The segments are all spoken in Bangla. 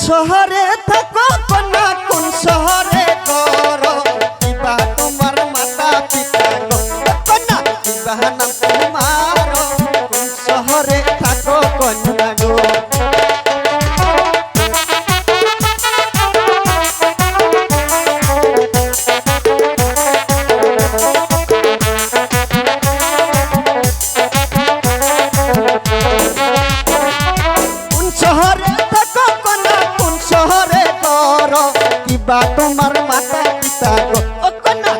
শহরে থাকো না কোন শহরে করো? কিবা তোমার মাতা পিতা না কিবা কিবা তোমার মাতা পিতা গো। ও কন্যা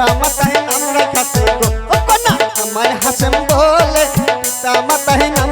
পিতা মাতায় নাম রেখেছে আমার হাসেম বলে পিতা মাতায় নাম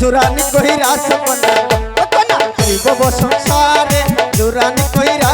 জোরানি কইরা সপনা কতনা করিব সংসারে জোরানি কইরা